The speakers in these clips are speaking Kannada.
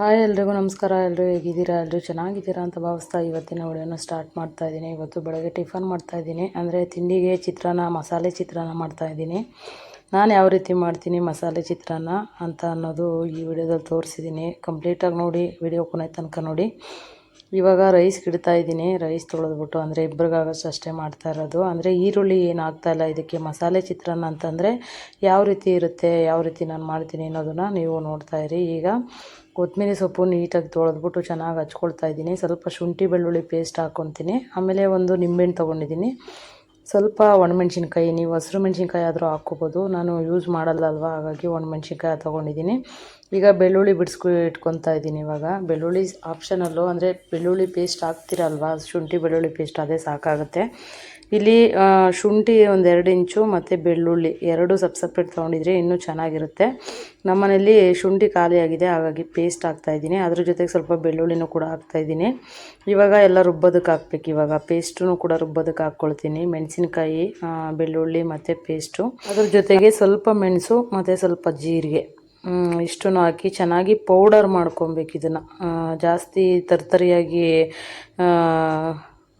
ಹಾಯ್ ಎಲ್ರಿಗೂ ನಮಸ್ಕಾರ ಎಲ್ಲರೂ ಹೇಗಿದ್ದೀರಾ ಎಲ್ಲರೂ ಚೆನ್ನಾಗಿದ್ದೀರಾ ಅಂತ ಭಾವಿಸ್ತಾ ಇವತ್ತಿನ ವಿಡಿಯೋನ ಸ್ಟಾರ್ಟ್ ಮಾಡ್ತಾ ಇದ್ದೀನಿ. ಇವತ್ತು ಬೆಳಗ್ಗೆ ಟಿಫನ್ ಮಾಡ್ತಾ ಇದ್ದೀನಿ. ಅಂದರೆ ತಿಂಡಿಗೆ ಚಿತ್ರಾನ್ನ, ಮಸಾಲೆ ಚಿತ್ರಾನ್ನ ಮಾಡ್ತಾ ಇದ್ದೀನಿ. ನಾನು ಯಾವ ರೀತಿ ಮಾಡ್ತೀನಿ ಮಸಾಲೆ ಚಿತ್ರಾನ್ನ ಅಂತ ಅನ್ನೋದು ಈ ವಿಡಿಯೋದಲ್ಲಿ ತೋರಿಸಿದ್ದೀನಿ. ಕಂಪ್ಲೀಟಾಗಿ ನೋಡಿ, ವಿಡಿಯೋ ಕೊನೆ ತನಕ ನೋಡಿ. ಇವಾಗ ರೈಸ್ ಇಡ್ತಾ ಇದ್ದೀನಿ. ರೈಸ್ ತೊಳೆದ್ಬಿಟ್ಟು ಅಂದರೆ ಇಬ್ಬರಿಗಾಗಷ್ಟು ಅಷ್ಟೇ ಮಾಡ್ತಾ ಇರೋದು. ಅಂದರೆ ಈರುಳ್ಳಿ ಏನು ಆಗ್ತಾ ಇಲ್ಲ ಇದಕ್ಕೆ. ಮಸಾಲೆ ಚಿತ್ರಾನ್ನ ಅಂತಂದರೆ ಯಾವ ರೀತಿ ಇರುತ್ತೆ, ಯಾವ ರೀತಿ ನಾನು ಮಾಡ್ತೀನಿ ಅನ್ನೋದನ್ನು ನೀವು ನೋಡ್ತಾ ಇರಿ. ಈಗ ಕೊತ್ತಂಬರಿ ಸೊಪ್ಪು ನೀಟಾಗಿ ತೊಳೆದ್ಬಿಟ್ಟು ಚೆನ್ನಾಗಿ ಹಚ್ಕೊಳ್ತಾ ಇದ್ದೀನಿ. ಸ್ವಲ್ಪ ಶುಂಠಿ ಬೆಳ್ಳುಳ್ಳಿ ಪೇಸ್ಟ್ ಹಾಕ್ಕೊತೀನಿ ಆಮೇಲೆ ಒಂದು ನಿಂಬೆಹಣ್ಣು ತೊಗೊಂಡಿದ್ದೀನಿ. ಸ್ವಲ್ಪ ಒಣಮೆಣ್ಸಿನ್ಕಾಯಿ, ನೀವು ಹಸಿರು ಮೆಣಸಿನ್ಕಾಯಿ ಆದರೂ ಹಾಕ್ಕೋಬೋದು. ನಾನು ಯೂಸ್ ಮಾಡಲ್ಲ ಅಲ್ವಾ ಹಾಗಾಗಿ ಒಣಮೆಣ್ಸಿನ್ಕಾಯಿ ತೊಗೊಂಡಿದ್ದೀನಿ. ಈಗ ಬೆಳ್ಳುಳ್ಳಿ ಬಿಡಿಸ್ಕೊ, ಇಟ್ಕೊತಾ ಇದ್ದೀನಿ ಇವಾಗ. ಬೆಳ್ಳುಳ್ಳಿ ಆಪ್ಷನಲ್ಲು ಅಂದರೆ ಬೆಳ್ಳುಳ್ಳಿ ಪೇಸ್ಟ್ ಹಾಕ್ತಿರಲ್ವಾ? ಶುಂಠಿ ಬೆಳ್ಳುಳ್ಳಿ ಪೇಸ್ಟ್ ಅದೇ ಸಾಕಾಗುತ್ತೆ. ಇಲ್ಲಿ ಶುಂಠಿ ಒಂದು ಎರಡು ಇಂಚು ಮತ್ತು ಬೆಳ್ಳುಳ್ಳಿ ಎರಡು ಸಪ್ ಸಪ್ರೇಟ್ ತೊಗೊಂಡಿದ್ರೆ ಇನ್ನೂ ಚೆನ್ನಾಗಿರುತ್ತೆ. ನಮ್ಮನೇಲಿ ಶುಂಠಿ ಖಾಲಿಯಾಗಿದೆ ಹಾಗಾಗಿ ಪೇಸ್ಟ್ ಹಾಕ್ತಾಯಿದ್ದೀನಿ ಅದ್ರ ಜೊತೆಗೆ ಸ್ವಲ್ಪ ಬೆಳ್ಳುಳ್ಳಿನೂ ಕೂಡ ಹಾಕ್ತಾಯಿದ್ದೀನಿ ಇವಾಗ ಎಲ್ಲ ರುಬ್ಬೋದಕ್ಕೆ ಹಾಕ್ಬೇಕು ಇವಾಗ. ಪೇಸ್ಟೂ ಕೂಡ ರುಬ್ಬೋದಕ್ಕೆ ಹಾಕ್ಕೊಳ್ತೀನಿ. ಮೆಣಸಿನ್ಕಾಯಿ ಬೆಳ್ಳುಳ್ಳಿ ಮತ್ತು ಪೇಸ್ಟು ಅದ್ರ ಜೊತೆಗೆ ಸ್ವಲ್ಪ ಮೆಣಸು ಮತ್ತು ಸ್ವಲ್ಪ ಜೀರಿಗೆ. ಇಷ್ಟನ್ನು ಹಾಕಿ ಚೆನ್ನಾಗಿ ಪೌಡರ್ ಮಾಡ್ಕೊಬೇಕು ಇದನ್ನು. ಜಾಸ್ತಿ ತರ್ತರಿಯಾಗಿ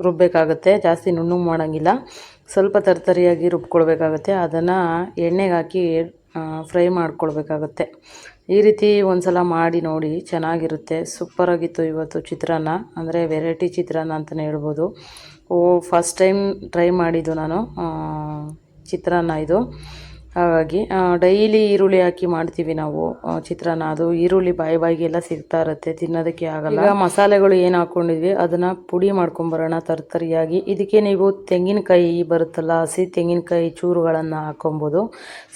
ರುಬ್ಬಬೇಕಾಗತ್ತೆ ಜಾಸ್ತಿ ನುಣ್ಣು ಮಾಡೋಂಗಿಲ್ಲ. ಸ್ವಲ್ಪ ತರ್ತರಿಯಾಗಿ ರುಬ್ಕೊಳ್ಬೇಕಾಗತ್ತೆ. ಅದನ್ನು ಎಣ್ಣೆಗೆ ಹಾಕಿ ಫ್ರೈ ಮಾಡ್ಕೊಳ್ಬೇಕಾಗತ್ತೆ. ಈ ರೀತಿ ಒಂದು ಸಲ ಮಾಡಿ ನೋಡಿ ಚೆನ್ನಾಗಿರುತ್ತೆ. ಸೂಪರಾಗಿತ್ತು ಇವತ್ತು ಚಿತ್ರಾನ್ನ. ಅಂದರೆ ವೆರೈಟಿ ಚಿತ್ರಾನ್ನ ಅಂತಲೇ ಹೇಳ್ಬೋದು. ಓ ಫಸ್ಟ್ ಟೈಮ್ ಟ್ರೈ ಮಾಡಿದ್ದು ನಾನು. ಚಿತ್ರಾನ್ನ ಇದು. ಹಾಗಾಗಿ ಡೈಲಿ ಈರುಳ್ಳಿ ಹಾಕಿ ಮಾಡ್ತೀವಿ ನಾವು ಚಿತ್ರಾನ್ನ. ಅದು ಈರುಳ್ಳಿ ಬಾಯಿ ಬಾಯಿಗೆಲ್ಲ ಸಿಗ್ತಾ ಇರುತ್ತೆ, ತಿನ್ನೋದಕ್ಕೆ ಆಗಲ್ಲ. ಈಗ ಮಸಾಲೆಗಳು ಏನು ಹಾಕ್ಕೊಂಡಿದ್ವಿ ಅದನ್ನು ಪುಡಿ ಮಾಡ್ಕೊಂಬರೋಣ ತರ್ತರಿಯಾಗಿ. ಇದಕ್ಕೆ ನೀವು ತೆಂಗಿನಕಾಯಿ ಬರುತ್ತಲ್ಲ, ಹಸಿ ತೆಂಗಿನಕಾಯಿ ಚೂರುಗಳನ್ನು ಹಾಕೊಬೋದು.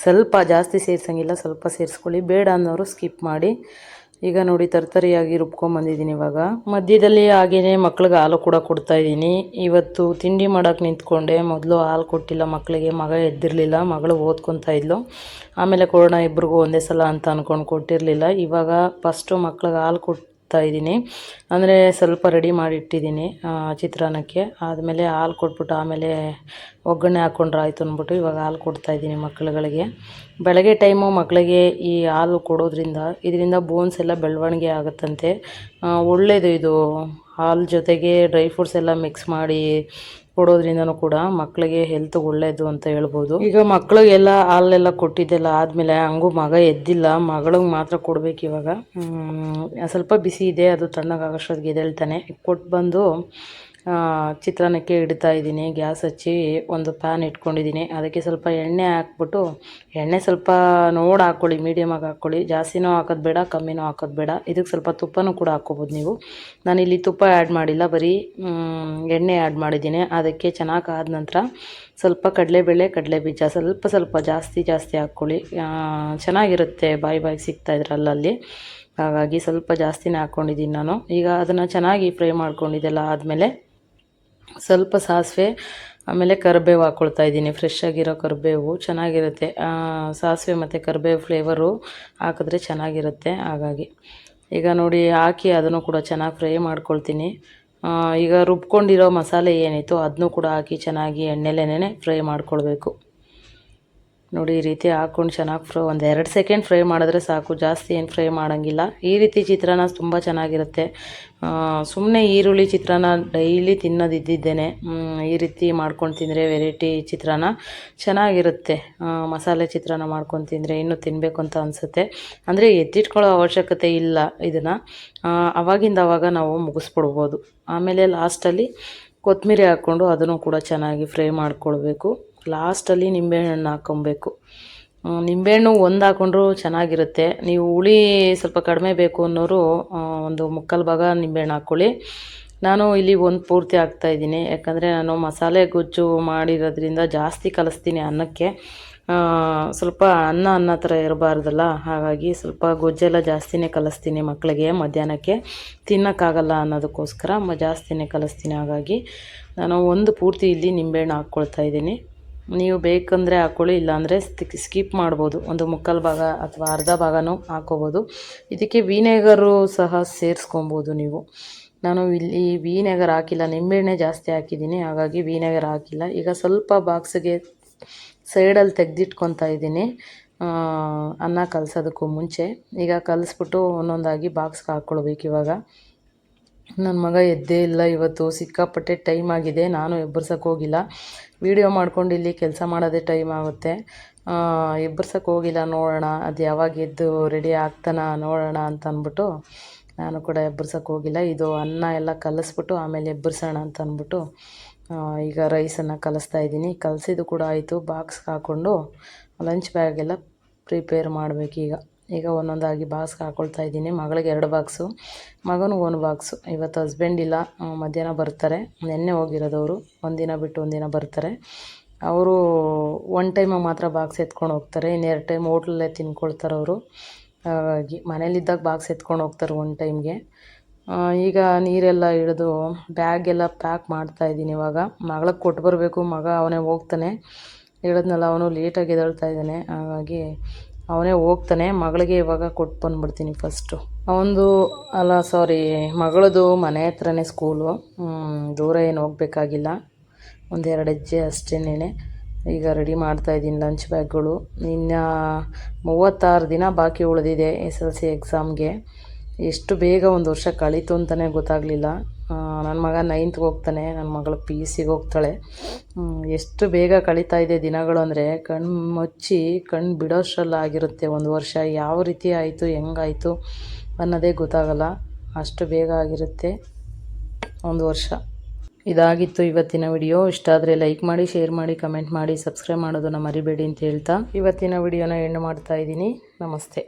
ಸ್ವಲ್ಪ ಜಾಸ್ತಿ ಸೇರಿಸಂಗಿಲ್ಲ, ಸ್ವಲ್ಪ ಸೇರಿಸ್ಕೊಳ್ಳಿ. ಬೇಡ ಅನ್ನೋರು ಸ್ಕಿಪ್ ಮಾಡಿ. ಈಗ ನೋಡಿ ತರ್ತರಿಯಾಗಿ ರುಬ್ಕೊಂಬಂದಿದ್ದೀನಿ ಇವಾಗ. ಮಧ್ಯದಲ್ಲಿ ಹಾಗೇನೆ ಮಕ್ಳಿಗೆ ಹಾಲು ಕೂಡ ಕೊಡ್ತಾ ಇದ್ದೀನಿ. ಇವತ್ತು ತಿಂಡಿ ಮಾಡೋಕೆ ನಿಂತ್ಕೊಂಡೆ. ಮೊದಲು ಹಾಲು ಕೊಟ್ಟಿಲ್ಲ ಮಕ್ಕಳಿಗೆ ಮಗ ಎದ್ದಿರಲಿಲ್ಲ. ಮಗಳು ಓದ್ಕೊತಾ ಇದ್ಲು. ಆಮೇಲೆ ಕೊಡೋಣ ಇಬ್ರಿಗೂ ಒಂದೇ ಸಲ ಅಂತ ಅಂದ್ಕೊಂಡು ಕೊಟ್ಟಿರಲಿಲ್ಲ. ಇವಾಗ ಫಸ್ಟು ಮಕ್ಳಿಗೆ ಹಾಲು ಇದ್ದೀನಿ. ಅಂದರೆ ಸ್ವಲ್ಪ ರೆಡಿ ಮಾಡಿ ಇಟ್ಟಿದ್ದೀನಿ ಚಿತ್ರಾನ್ನಕ್ಕೆ. ಆದಮೇಲೆ ಹಾಲು ಕೊಟ್ಬಿಟ್ಟು ಆಮೇಲೆ ಒಗ್ಗರಣೆ ಹಾಕ್ಕೊಂಡ್ರೆ ಆಯಿತು ಅಂದ್ಬಿಟ್ಟು ಇವಾಗ ಹಾಲು ಕೊಡ್ತಾ ಇದ್ದೀನಿ ಮಕ್ಕಳುಗಳಿಗೆ. ಬೆಳಗ್ಗೆ ಟೈಮು ಮಕ್ಕಳಿಗೆ ಈ ಹಾಲು ಕೊಡೋದ್ರಿಂದ ಇದರಿಂದ ಬೋನ್ಸ್ ಎಲ್ಲ ಬೆಳವಣಿಗೆ ಆಗುತ್ತಂತೆ. ಒಳ್ಳೆಯದು ಇದು. ಹಾಲು ಜೊತೆಗೆ ಡ್ರೈ ಫ್ರೂಟ್ಸ್ ಎಲ್ಲ ಮಿಕ್ಸ್ ಮಾಡಿ ಕೊಡೋದ್ರಿಂದನೂ ಕೂಡ ಮಕ್ಕಳಿಗೆ ಹೆಲ್ತ್ ಒಳ್ಳೆಯದು ಅಂತ ಹೇಳ್ಬೋದು. ಈಗ ಮಕ್ಕಳಿಗೆಲ್ಲ ಹಾಲೆಲ್ಲ ಕೊಟ್ಟಿದ್ದೆಲ್ಲ ಆದಮೇಲೆ ಹಂಗೂ ಮಗ ಎದ್ದಿಲ್ಲ, ಮಗಳಿಗೆ ಮಾತ್ರ ಕೊಡಬೇಕು ಇವಾಗ. ಸ್ವಲ್ಪ ಬಿಸಿ ಇದೆ, ಅದು ತಣ್ಣಗಾಗೋಷ್ಟೊತ್ತಿಗೆ ಎದ್ದೇಳ್ತಾನೆ. ಕೊಟ್ಟು ಬಂದು ಚಿತ್ರಾನ್ನಕ್ಕೆ ಇಡ್ತಾ ಇದ್ದೀನಿ. ಗ್ಯಾಸ್ ಹಚ್ಚಿ ಒಂದು ಪ್ಯಾನ್ ಇಟ್ಕೊಂಡಿದ್ದೀನಿ. ಅದಕ್ಕೆ ಸ್ವಲ್ಪ ಎಣ್ಣೆ ಹಾಕ್ಬಿಟ್ಟು, ಎಣ್ಣೆ ಸ್ವಲ್ಪ ನೋಡಿ ಹಾಕ್ಕೊಳ್ಳಿ ಮೀಡಿಯಮಾಗಿ ಹಾಕ್ಕೊಳ್ಳಿ. ಜಾಸ್ತಿನೂ ಹಾಕೋದು ಬೇಡ, ಕಮ್ಮಿನೂ ಹಾಕೋದು ಬೇಡ. ಇದಕ್ಕೆ ಸ್ವಲ್ಪ ತುಪ್ಪನೂ ಕೂಡ ಹಾಕ್ಕೋಬೋದು ನೀವು. ನಾನಿಲ್ಲಿ ತುಪ್ಪ ಆ್ಯಡ್ ಮಾಡಿಲ್ಲ, ಬರೀ ಎಣ್ಣೆ ಆ್ಯಡ್ ಮಾಡಿದ್ದೀನಿ. ಅದಕ್ಕೆ ಚೆನ್ನಾಗಿ ಆದ ನಂತರ ಸ್ವಲ್ಪ ಕಡಲೆಬೇಳೆ ಕಡಲೆ ಬೀಜ ಸ್ವಲ್ಪ ಸ್ವಲ್ಪ ಜಾಸ್ತಿ ಜಾಸ್ತಿ ಹಾಕ್ಕೊಳ್ಳಿ. ಚೆನ್ನಾಗಿರುತ್ತೆ. ಬಾಯಿ ಬಾಯಿ ಸಿಗ್ತಾ ಇದ್ರಲ್ಲಲ್ಲಿ ಹಾಗಾಗಿ ಸ್ವಲ್ಪ ಜಾಸ್ತಿನೇ ಹಾಕ್ಕೊಂಡಿದ್ದೀನಿ ನಾನು. ಈಗ ಅದನ್ನು ಚೆನ್ನಾಗಿ ಫ್ರೈ ಮಾಡ್ಕೊಂಡಿದ್ದೆಲ್ಲ ಆದಮೇಲೆ ಸ್ವಲ್ಪ ಸಾಸಿವೆ, ಆಮೇಲೆ ಕರಿಬೇವು ಹಾಕ್ಕೊಳ್ತಾ ಇದ್ದೀನಿ. ಫ್ರೆಶ್ ಆಗಿರೋ ಕರಿಬೇವು ಚೆನ್ನಾಗಿರುತ್ತೆ. ಸಾಸಿವೆ ಮತ್ತು ಕರಿಬೇವು ಫ್ಲೇವರು ಹಾಕಿದ್ರೆ ಚೆನ್ನಾಗಿರುತ್ತೆ ಹಾಗಾಗಿ. ಈಗ ನೋಡಿ ಹಾಕಿ ಅದನ್ನು ಕೂಡ ಚೆನ್ನಾಗಿ ಫ್ರೈ ಮಾಡ್ಕೊಳ್ತೀನಿ. ಈಗ ರುಬ್ಕೊಂಡಿರೋ ಮಸಾಲೆ ಏನಿತ್ತು ಅದನ್ನೂ ಕೂಡ ಹಾಕಿ ಚೆನ್ನಾಗಿ ಎಣ್ಣೆಲೇನೇ ಫ್ರೈ ಮಾಡ್ಕೊಳ್ಬೇಕು. ನೋಡಿ, ಈ ರೀತಿ ಹಾಕ್ಕೊಂಡು ಚೆನ್ನಾಗಿ ಫ್ರೈ ಒಂದು ಎರಡು ಸೆಕೆಂಡ್ ಫ್ರೈ ಮಾಡಿದ್ರೆ ಸಾಕು. ಜಾಸ್ತಿ ಏನು ಫ್ರೈ ಮಾಡೋಂಗಿಲ್ಲ. ಈ ರೀತಿ ಚಿತ್ರಾನ್ನ ತುಂಬ ಚೆನ್ನಾಗಿರುತ್ತೆ. ಸುಮ್ಮನೆ ಈರುಳ್ಳಿ ಚಿತ್ರಾನ್ನ ಡೈಲಿ ತಿನ್ನೋದಿದ್ದೇನೆ ಈ ರೀತಿ ಮಾಡ್ಕೊಂಡು ತಿಂದರೆ ವೆರೈಟಿ ಚಿತ್ರಾನ್ನ ಚೆನ್ನಾಗಿರುತ್ತೆ. ಮಸಾಲೆ ಚಿತ್ರಾನ್ನ ಮಾಡ್ಕೊಂಡು ತಿಂದರೆ ಇನ್ನೂ ತಿನ್ನಬೇಕು ಅಂತ ಅನಿಸುತ್ತೆ. ಅಂದರೆ ಎತ್ತಿಟ್ಕೊಳ್ಳೋ ಅವಶ್ಯಕತೆ ಇಲ್ಲ ಇದನ್ನು. ಅವಾಗಿಂದ ಅವಾಗ ನಾವು ಮುಗಿಸ್ಬಿಡ್ಬೋದು. ಆಮೇಲೆ ಲಾಸ್ಟಲ್ಲಿ ಕೊತ್ತಂಬರಿ ಹಾಕ್ಕೊಂಡು ಅದನ್ನು ಕೂಡ ಚೆನ್ನಾಗಿ ಫ್ರೈ ಮಾಡ್ಕೊಳ್ಬೇಕು. ಲಾಸ್ಟಲ್ಲಿ ನಿಂಬೆಹಣ್ಣು ಹಾಕ್ಕೊಬೇಕು. ನಿಂಬೆಹಣ್ಣು ಒಂದು ಹಾಕ್ಕೊಂಡ್ರು ಚೆನ್ನಾಗಿರುತ್ತೆ. ನೀವು ಹುಳಿ ಸ್ವಲ್ಪ ಕಡಿಮೆ ಬೇಕು ಅನ್ನೋರು ಒಂದು ಮುಕ್ಕಾಲು ಭಾಗ ನಿಂಬೆಹಣ್ಣು ಹಾಕ್ಕೊಳ್ಳಿ. ನಾನು ಇಲ್ಲಿ ಒಂದು ಪೂರ್ತಿ ಹಾಕ್ತಾ ಇದ್ದೀನಿ. ಯಾಕಂದರೆ ನಾನು ಮಸಾಲೆ ಗೊಜ್ಜು ಮಾಡಿರೋದ್ರಿಂದ ಜಾಸ್ತಿ ಕಲಿಸ್ತೀನಿ ಅನ್ನಕ್ಕೆ. ಸ್ವಲ್ಪ ಅನ್ನ ಅನ್ನ ಥರ ಇರಬಾರ್ದಲ್ಲ? ಹಾಗಾಗಿ ಸ್ವಲ್ಪ ಗೊಜ್ಜೆಲ್ಲ ಜಾಸ್ತಿನೇ ಕಲಿಸ್ತೀನಿ ಮಕ್ಕಳಿಗೆ ಮಧ್ಯಾಹ್ನಕ್ಕೆ. ತಿನ್ನೋಕ್ಕಾಗಲ್ಲ ಅನ್ನೋದಕ್ಕೋಸ್ಕರ ಮ, ಜಾಸ್ತಿನೇ ಕಲಿಸ್ತೀನಿ. ಹಾಗಾಗಿ ನಾನು ಒಂದು ಪೂರ್ತಿ ಇಲ್ಲಿ ನಿಂಬೆಹಣ್ಣು ಹಾಕ್ಕೊಳ್ತಾ ಇದ್ದೀನಿ. ನೀವು ಬೇಕಂದರೆ ಹಾಕ್ಕೊಳ್ಳಿ ಇಲ್ಲಾಂದರೆ ಸ್ಕಿಪ್ ಮಾಡ್ಬೋದು. ಒಂದು ಮುಕ್ಕಾಲು ಭಾಗ ಅಥವಾ ಅರ್ಧ ಭಾಗನೂ ಹಾಕ್ಕೋಬೋದು ಇದಕ್ಕೆ ವಿನೆಗರು ಸಹ ಸೇರಿಸ್ಕೊಬೋದು ನೀವು. ನಾನು ಇಲ್ಲಿ ವಿನೆಗರ್ ಹಾಕಿಲ್ಲ, ನಿಂಬೆಹಣ್ಣೆ ಜಾಸ್ತಿ ಹಾಕಿದ್ದೀನಿ, ಹಾಗಾಗಿ ವಿನೆಗರ್ ಹಾಕಿಲ್ಲ. ಈಗ ಸ್ವಲ್ಪ ಬಾಕ್ಸಿಗೆ ಸೈಡಲ್ಲಿ ತೆಗೆದಿಟ್ಕೊತಾ ಇದ್ದೀನಿ. ಅನ್ನ ಕಲಸೋದಕ್ಕೂ ಮುಂಚೆ. ಈಗ ಕಲಿಸ್ಬಿಟ್ಟು ಒಂದೊಂದಾಗಿ ಬಾಕ್ಸ್ಗೆ ಹಾಕ್ಕೊಳ್ಬೇಕು ಇವಾಗ. ನನ್ನ ಮಗ ಎದ್ದೇ ಇಲ್ಲ, ಇವತ್ತು ಸಿಕ್ಕಾಪಟ್ಟೆ ಟೈಮ್ ಆಗಿದೆ, ನಾನು ಎಬ್ಬರ್ಸಕ್ಕೆ ಹೋಗಿಲ್ಲ. ವೀಡಿಯೋ ಮಾಡ್ಕೊಂಡು ಇಲ್ಲಿ ಕೆಲಸ ಮಾಡೋದೇ ಟೈಮ್ ಆಗುತ್ತೆ. ಎಬ್ಬರ್ಸಕ್ಕೆ ಹೋಗಿಲ್ಲ, ನೋಡೋಣ, ಅದು ಯಾವಾಗ ಎದ್ದು ರೆಡಿ ಆಗ್ತಾನ ನೋಡೋಣ ಅಂತ ಅಂದ್ಬಿಟ್ಟು ನಾನು ಕೂಡ ಎಬ್ಬರ್ಸಕ್ಕೆ ಹೋಗಿಲ್ಲ. ಇದು ಅನ್ನ ಎಲ್ಲ ಕಲಿಸ್ಬಿಟ್ಟು ಆಮೇಲೆ ಎಬ್ಬರ್ಸೋಣ ಅಂತ ಅಂದ್ಬಿಟ್ಟು ಈಗ ರೈಸನ್ನು ಕಲಿಸ್ತಾ ಇದ್ದೀನಿ. ಕಲಸಿದ್ದು ಕೂಡ ಆಯಿತು ಬಾಕ್ಸ್ಗೆ ಹಾಕ್ಕೊಂಡು ಲಂಚ್ ಬ್ಯಾಗೆಲ್ಲ ಪ್ರಿಪೇರ್ ಮಾಡಬೇಕೀಗ. ಈಗ ಒಂದೊಂದಾಗಿ ಬಾಕ್ಸ್ಗೆ ಹಾಕ್ಕೊಳ್ತಾ ಇದ್ದೀನಿ. ಮಗಳಿಗೆ ಎರಡು ಬಾಕ್ಸು, ಮಗನಿಗೆ ಒಂದು ಬಾಕ್ಸು. ಇವತ್ತು ಹಸ್ಬೆಂಡ್ ಇಲ್ಲ ಮಧ್ಯಾಹ್ನ ಬರ್ತಾರೆ. ನಿನ್ನೆ ಹೋಗಿರೋದವರು ಒಂದಿನ ಬಿಟ್ಟು ಒಂದಿನ ಬರ್ತಾರೆ. ಅವರು ಒನ್ ಟೈಮಿಗೆ ಮಾತ್ರ ಬಾಕ್ಸ್ ಎತ್ಕೊಂಡು ಹೋಗ್ತಾರೆ. ಇನ್ನೆರಡು ಟೈಮ್ ಹೋಟ್ಲಲ್ಲೇ ತಿನ್ಕೊಳ್ತಾರೆ ಅವರು. ಹಾಗಾಗಿ ಮನೇಲಿದ್ದಾಗ ಬಾಕ್ಸ್ ಎತ್ಕೊಂಡು ಹೋಗ್ತಾರೆ ಒನ್ ಟೈಮ್ಗೆ ಈಗ ನೀರೆಲ್ಲ ಹಿಡಿದು ಬ್ಯಾಗೆಲ್ಲ ಪ್ಯಾಕ್ ಮಾಡ್ತಾ ಇದ್ದೀನಿ ಇವಾಗ. ಮಗಳಿಗೆ ಕೊಟ್ಟು ಬರಬೇಕು. ಮಗ ಅವನೇ ಹೋಗ್ತಾನೆ. ಹೇಳಿದ್ನಲ್ಲ ಅವನು ಲೇಟಾಗಿ ಎದಳ್ತಾ ಇದ್ದಾನೆ. ಹಾಗಾಗಿ ಅವನೇ ಹೋಗ್ತಾನೆ, ಮಗಳಿಗೆ ಇವಾಗ ಕೊಟ್ಟು ಬಂದ್ಬಿಡ್ತೀನಿ ಫಸ್ಟು ಅವನದು ಅಲ್ಲ ಸಾರಿ ಮಗಳದು ಮನೆ ಹತ್ರನೇ ಸ್ಕೂಲು ದೂರ ಏನು ಹೋಗಬೇಕಾಗಿಲ್ಲ. ಒಂದೆರಡು ಹೆಜ್ಜೆ ಅಷ್ಟೇನೆ ಈಗ ರೆಡಿ ಮಾಡ್ತಾ ಇದ್ದೀನಿ ಲಂಚ್ ಬ್ಯಾಗ್ಗಳು ಇನ್ನು ಮೂವತ್ತಾರು ದಿನ ಬಾಕಿ ಉಳಿದಿದೆ ಎಸ್ ಎಲ್ ಸಿ ಎಕ್ಸಾಮ್ಗೆ ಎಷ್ಟು ಬೇಗ ಒಂದು ವರ್ಷ ಕಳೀತು ಅಂತಲೇ ಗೊತ್ತಾಗಲಿಲ್ಲ. ನನ್ನ ಮಗ ನೈನ್ತ್ಗೆ ಹೋಗ್ತಾನೆ ನನ್ನ ಮಗಳು ಪಿ ಯು ಸಿಗೆ ಹೋಗ್ತಾಳೆ ಎಷ್ಟು ಬೇಗ ಕಳೀತಾ ಇದೆ ದಿನಗಳು ಅಂದರೆ ಕಣ್ಣು ಮುಚ್ಚಿ ಕಣ್ಣು ಬಿಡೋಷ್ಟರಲ್ಲಿ ಆಗಿರುತ್ತೆ ಒಂದು ವರ್ಷ ಯಾವ ರೀತಿ ಆಯಿತು, ಹೆಂಗಾಯಿತು ಅನ್ನೋದೇ ಗೊತ್ತಾಗಲ್ಲ. ಅಷ್ಟು ಬೇಗ ಆಗಿರುತ್ತೆ ಒಂದು ವರ್ಷ. ಇದಾಗಿತ್ತು ಇವತ್ತಿನ ವಿಡಿಯೋ. ಇಷ್ಟ ಆದರೆ ಲೈಕ್ ಮಾಡಿ, ಶೇರ್ ಮಾಡಿ, ಕಮೆಂಟ್ ಮಾಡಿ, ಸಬ್ಸ್ಕ್ರೈಬ್ ಮಾಡೋದನ್ನು ಮರಿಬೇಡಿ ಅಂತ ಹೇಳ್ತಾ ಇವತ್ತಿನ ವಿಡಿಯೋನ ಎಂಡ್ ಮಾಡ್ತಾ ಇದ್ದೀನಿ. ನಮಸ್ತೆ.